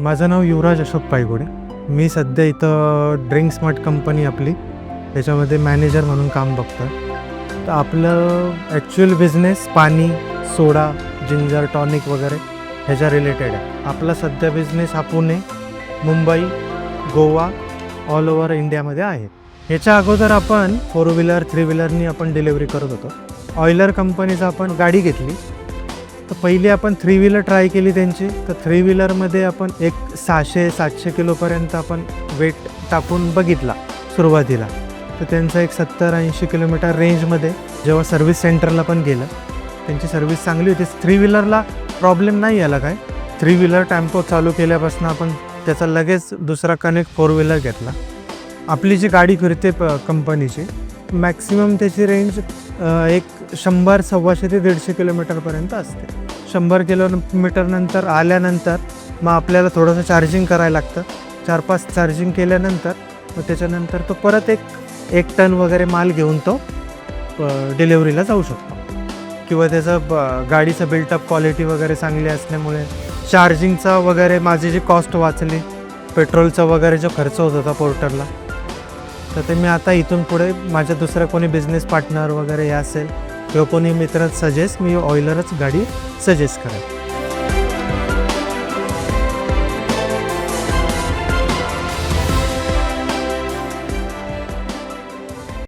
माझं नाव युवराज अशोक पायगुडे. मी सध्या इथं ड्रिंक स्मार्ट कंपनी आपली त्याच्यामध्ये मॅनेजर म्हणून काम बघतो तर आपलं ॲक्च्युअल बिझनेस पाणी सोडा जिंजर टॉनिक वगैरे ह्याच्या रिलेटेड आहे. आपला सध्या बिझनेस हा पुणे मुंबई गोवा ऑल ओव्हर इंडियामध्ये आहे. ह्याच्या अगोदर आपण फोर व्हीलर थ्री व्हीलरनी आपण डिलिव्हरी करत होतो. ऑइलर कंपनीचं आपण गाडी घेतली. तर पहिली आपण थ्री व्हीलर ट्राय केली त्यांची. तर थ्री व्हीलरमध्ये आपण एक सहाशे सातशे किलोपर्यंत आपण वेट टाकून बघितला सुरुवातीला. तर त्यांचं एक सत्तर ऐंशी किलोमीटर रेंजमध्ये जेव्हा सर्व्हिस सेंटरला पण गेलं त्यांची सर्व्हिस चांगली होती. थ्री व्हीलरला प्रॉब्लेम नाही आला काय? थ्री व्हीलर टेम्पो चालू केल्यापासून आपण त्याचा लगेच दुसरा कनेक्ट फोर व्हीलर घेतला. आपली जी गाडी फिरते प कंपनीची मॅक्सिमम त्याची रेंज एक शंभर सव्वाशे ते दीडशे किलोमीटरपर्यंत असते. शंभर किलोमीटरनंतर आल्यानंतर मग आपल्याला थोडंसं चार्जिंग करायला लागतं. चार पाच चार्जिंग केल्यानंतर मग त्याच्यानंतर तो परत एक एक टन वगैरे माल घेऊन तो डिलेवरीला जाऊ शकतो. किंवा त्याचं ब- गाडीचं बिल्टअप क्वालिटी वगैरे चांगली असल्यामुळे चार्जिंगचा वगैरे माझी जी कॉस्ट वाचली पेट्रोलचा वगैरे जो खर्च होत होता पोर्टरला तर ते मी आता इथून पुढे माझ्या दुसऱ्या कोणी बिझनेस पार्टनर वगैरे हे असेल किंवा कोणी मित्रात सजेस्ट मी ऑइलरच गाडी सजेस्ट करेन.